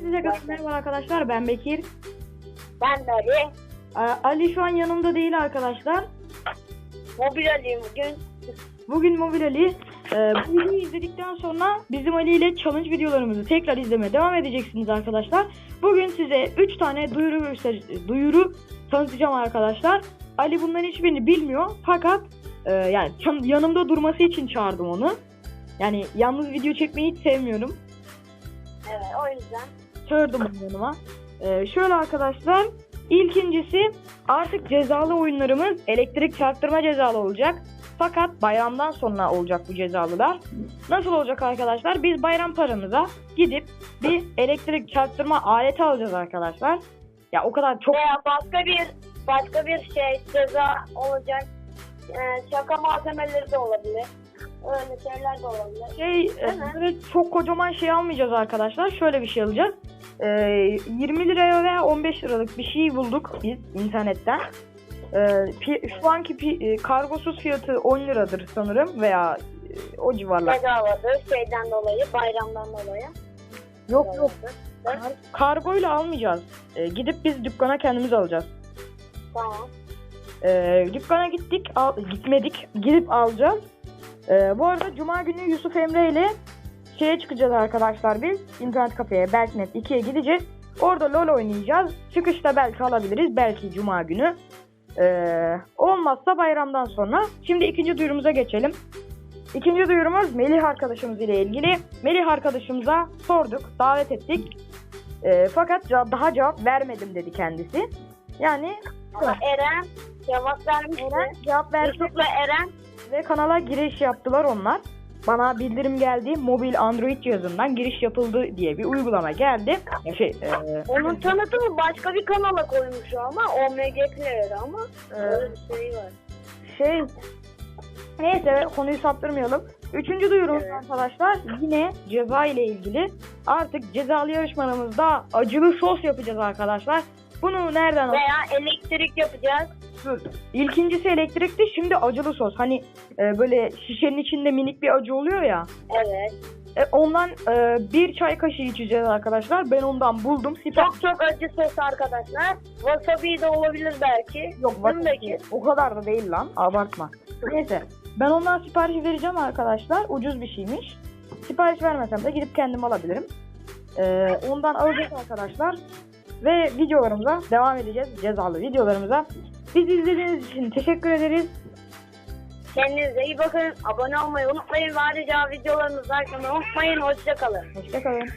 Size merhaba arkadaşlar ben Bekir. Ben de Ali. Aa, Ali şu an yanımda değil arkadaşlar. Mobil Ali'yim bugün. Bugün Mobil Ali. Ee, bu videoyu izledikten sonra bizim Ali ile challenge videolarımızı tekrar izlemeye devam edeceksiniz arkadaşlar. Bugün size 3 tane duyuru göster- duyuru tanıtacağım arkadaşlar. Ali bunların hiçbirini bilmiyor fakat e, yani yanımda durması için çağırdım onu. Yani yalnız video çekmeyi hiç sevmiyorum. Evet o yüzden. Çağırdım onu yanıma. Ee, şöyle arkadaşlar. İlkincisi artık cezalı oyunlarımız elektrik çarptırma cezalı olacak. Fakat bayramdan sonra olacak bu cezalılar. Nasıl olacak arkadaşlar? Biz bayram paramıza gidip bir elektrik çarptırma aleti alacağız arkadaşlar. Ya o kadar çok Veya başka bir başka bir şey ceza olacak. Ee, şaka malzemeleri de olabilir. Öyle şeyler de olabilir. şey e, böyle çok kocaman şey almayacağız arkadaşlar. Şöyle bir şey alacağız. Ee, 20 liraya veya 15 liralık bir şey bulduk biz internetten. Ee, şu anki pi- e, kargosuz fiyatı 10 liradır sanırım veya e, o civarlar. Bedavadır şeyden dolayı, bayramdan dolayı. Yok yok. Kar- kargoyla almayacağız. Ee, gidip biz dükkana kendimiz alacağız. Tamam. Ee, dükkana gittik, al- gitmedik, gidip alacağız. Ee, bu arada Cuma günü Yusuf Emre ile şeye çıkacağız arkadaşlar biz. internet kafeye, Belknet 2'ye gideceğiz. Orada LoL oynayacağız. Çıkışta belki alabiliriz, belki Cuma günü. Ee, olmazsa bayramdan sonra. Şimdi ikinci duyurumuza geçelim. İkinci duyurumuz Melih arkadaşımız ile ilgili. Melih arkadaşımıza sorduk, davet ettik. Ee, fakat daha cevap vermedim dedi kendisi. Yani Ama Eren cevap vermişti. Eren cevap verdi Yusuf'la Eren ve kanala giriş yaptılar onlar. Bana bildirim geldi. Mobil Android cihazından giriş yapıldı diye bir uygulama geldi. Ya şey, e, onun tanıtımı başka bir kanala koymuş ama OMG Player ama e, öyle bir şey var. şey neyse konuyu saptırmayalım. Üçüncü duyurumuz Evet. arkadaşlar yine ceza ile ilgili. Artık cezalı yarışmalarımızda acılı sos yapacağız arkadaşlar. Bunu nereden Veya elektrik yapacağız. Dur. İlkincisi elektrikti şimdi acılı sos. Hani e, böyle şişenin içinde minik bir acı oluyor ya. Evet. E, ondan e, bir çay kaşığı içeceğiz arkadaşlar. Ben ondan buldum. Sipar Çok çok acı sos arkadaşlar. Wasabi de olabilir belki. Yok Bekir? o kadar da değil lan. Abartma. Neyse. Ben ondan sipariş vereceğim arkadaşlar. Ucuz bir şeymiş. Sipariş vermesem de gidip kendim alabilirim. E, ondan alacağız arkadaşlar. Ve videolarımıza devam edeceğiz. Cezalı videolarımıza. Bizi izlediğiniz için teşekkür ederiz. Kendinize iyi bakın. Abone olmayı unutmayın. Ayrıca videolarımızı like unutmayın. Hoşçakalın. Hoşçakalın.